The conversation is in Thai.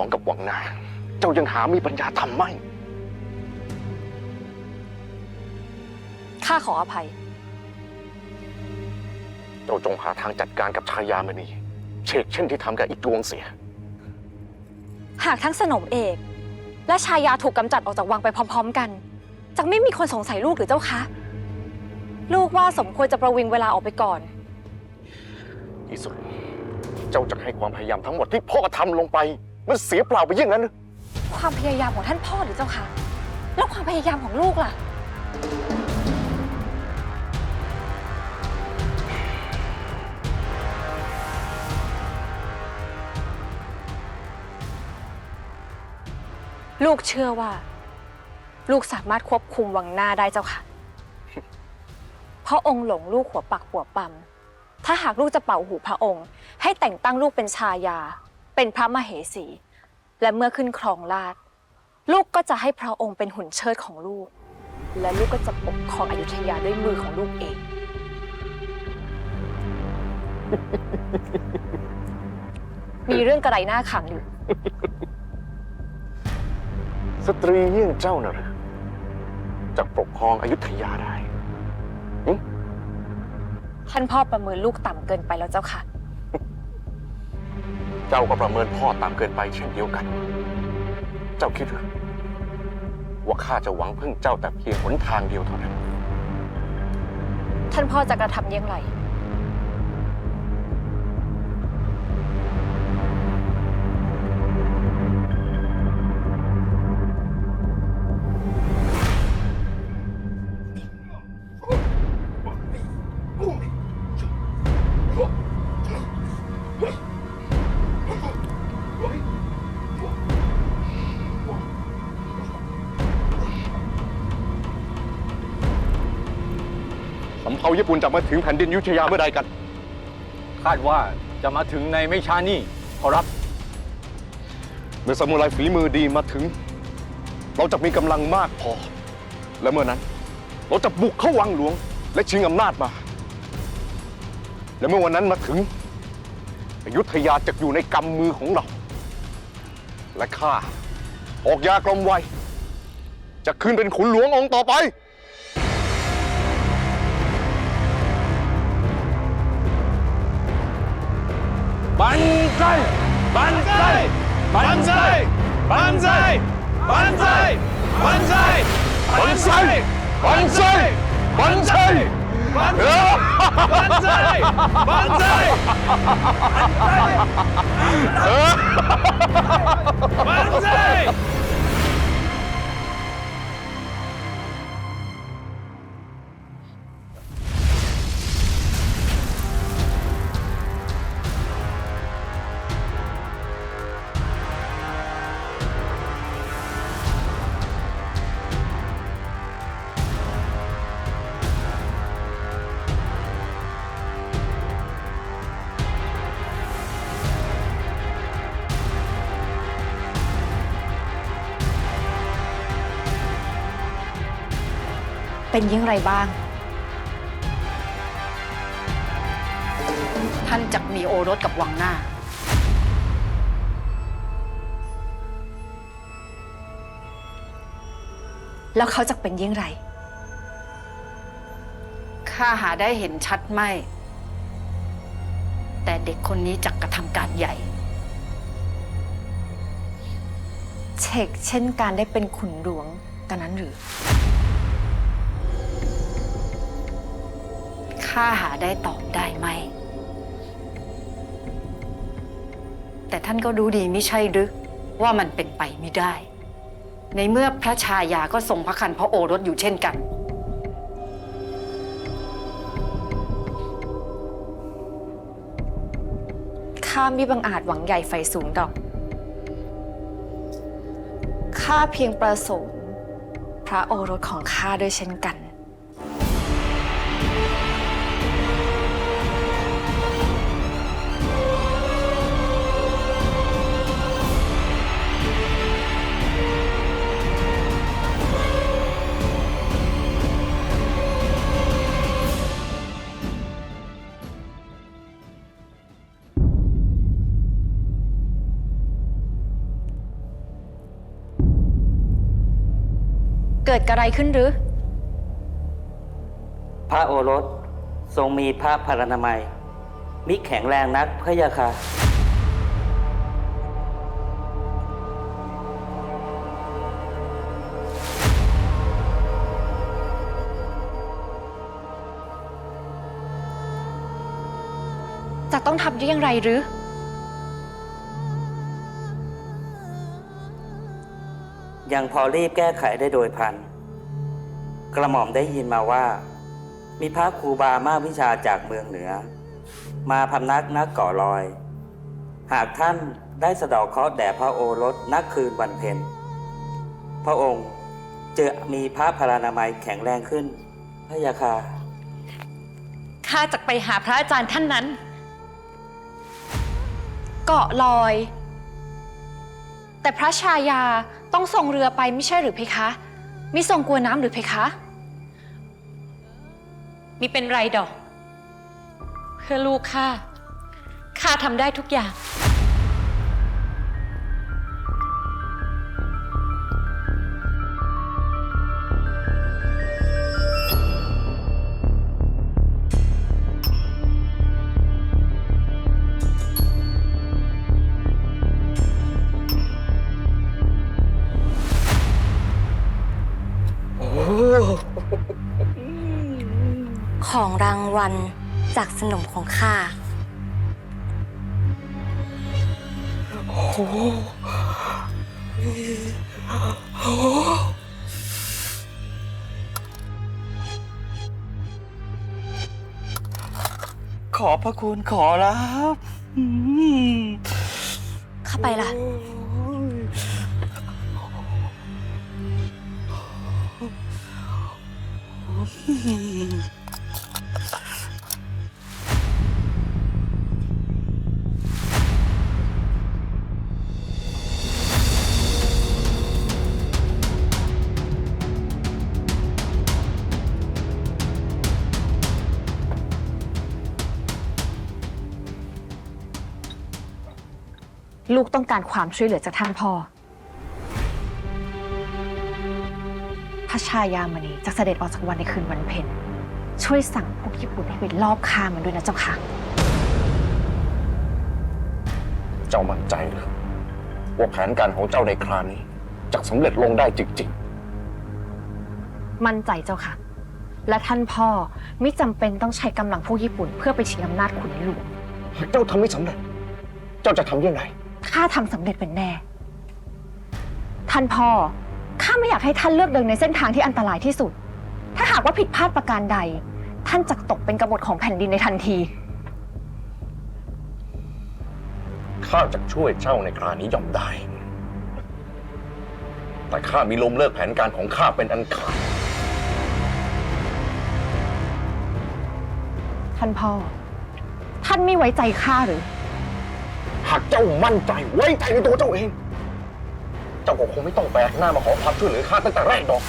กท้องกับวังนา เจ้ายังหามีปัญญาทำไม่ ข้าขออภัย เจ้าจงหาทางจัดการกับชายามณีเชกเช่นที่ทำกับอีจวงเสีย หากทั้งสนมเอก และชายาถูกกำจัดออกจากวังไปพร้อม ๆ กันจะไม่มีคนสงสัยลูกหรือเจ้าคะ ลูกว่าสมควรจะประวิงเวลาออกไปก่อนที่สุด เจ้าจะให้ความพยายามทั้งหมดที่พ่อทำลงไป มันเสียเปล่าไปยิ่งนั้นหรือความพยายามของท่านพ่อหรือเจ้าคะแล้วความพยายามของลูกล่ะ ลูกเชื่อว่า ลูกสามารถควบคุมวังหน้าได้เจ้าค่ะ เพราะองค์หลงลูกหัวปักหัวปั๊มถ้าหากลูกจะเป่าหูพระองค์ ให้แต่งตั้งลูกเป็นชายา เป็นพระมเหสี และเมื่อขึ้นครองราชย์ลูกก็จะให้พระองค์เป็นหุ่นเชิดของลูก และลูกก็จะปกครองอยุธยาด้วยมือของลูกเอง มีเรื่องกระไรหน้าขังอยู่ สตรีเยี่ยงเจ้าน่ะหรือจะปกครองอยุธยาได้ ท่านพ่อประเมินลูกต่ำเกินไปแล้วเจ้าค่ะ เจ้าก็ประเมินพ่อตามเกินไปเช่นเดียวกัน เจ้าคิดหรือว่าข้าจะหวังพึ่งเจ้าแต่เพียงหนทางเดียวเท่านั้น ท่านพ่อจะกระทำอย่างไร สำเภาญี่ปุ่นจะมาถึงแผ่นดินอยุธยาเมื่อใดกัน คาดว่าจะมาถึงในไม่ช้านี้ขอรับ เมื่อสมุไรฝีมือดีมาถึง เราจะมีกำลังมากพอ และเมื่อนั้น เราจะบุกเข้าวังหลวง และชิงอำนาจมา และเมื่อวันนั้นมาถึงอยุธยาจะอยู่ในกำมือของเรา และข้าออกยากลมไวจะขึ้นเป็นขุนหลวงองค์ต่อไป บันไซบันไซบันไซบันไซบันไซบันไซบัน เป็นอยังไรบ้าง ท่านจักมีโอรสกับวังหน้า แล้วเขาจะเป็นอยังไร ข้าหาได้เห็นชัดไม่ แต่เด็กคนนี้จักกระทำการใหญ่ เช็คเช่นการได้เป็นขุนหลวงกันนั้นหรือ ข้าหาได้ตอบได้ไหม แต่ท่านก็รู้ดีไม่ใช่หรือว่ามันเป็นไปไม่ได้ ในเมื่อพระชายาก็ทรงพระคันพระโอรสอยู่เช่นกัน ข้ามิบังอาจหวังใหญ่ไฟสูงดอก ข้าเพียงประสงค์ พระโอรสของข้าด้วยเช่นกัน เกิดกระไรขึ้นหรือ พระโอรสทรงมีพระพรณนามัย มิแข็งแรงนักพระยาค่ะ จะต้องทำได้อย่างไรหรือ ยังพอรีบแก้ไขได้โดยพัน กระหม่อมได้ยินมาว่า มีพระครูบามากวิชาจากเมืองเหนือ มาพำนักนักก่อลอย หากท่านได้สะเดอกเคราะห์แด่พระโอรสนักคืนวันเพ็ญพระองค์จะมีพระพลานามัยแข็งแรงขึ้น พระยาค่ะข้าจะไปหาพระอาจารย์ท่านนั้น เกาะลอย แต่พระชายา ต้องส่งเรือไปไม่ใช่หรือเพคะมิทรงกลัวน้ำหรือเพคะ มิเป็นไรดอก เพื่อลูกข้าข้าทำได้ทุกอย่าง ของรางวัลจากสนมของข้าขอพระคุณขอรับเข้าไปล่ะ ลูกต้องการความช่วยเหลือจากท่านพ่อพระชายามณีจะเสด็จออกจากวันในคืนวันเพ็ญช่วยสั่งพวกญี่ปุ่นให้ไปลอบฆ่ามันด้วยนะเจ้าค่ะ เจ้ามั่นใจเหรือว่าแผนการของเจ้าในคราวนี้จะสำเร็จลงได้จริงมั่นใจเจ้าค่ะ และท่านพ่อไม่จำเป็นต้องใช้กำลังพวกญี่ปุ่น เพื่อไปชิงอำนาจขุนหลวง ๆหากเจ้าทำไม่สำเร็จ เจ้าจะทำยังไง ข้าทำสำเร็จเป็นแน่ ท่านพ่อข้าไม่อยากให้ท่านเลือกเดินในเส้นทางที่อันตรายที่สุด ถ้าหากว่าผิดพลาดประการใด ท่านจะตกเป็นกบฏของแผ่นดินในทันที ข้าจะช่วยเจ้าในคราวนี้ย่อมได้ แต่ข้ามีลมเลิกแผนการของข้าเป็นอันขาด ท่านพ่อ ท่านไม่ไว้ใจข้าหรือ หากเจ้ามั่นใจไว้ใจในตัวเจ้าเอง เจ้าก็คงไม่ต้องแบกหน้ามาขอความช่วยเหลือข้าตั้งแต่แรกดอก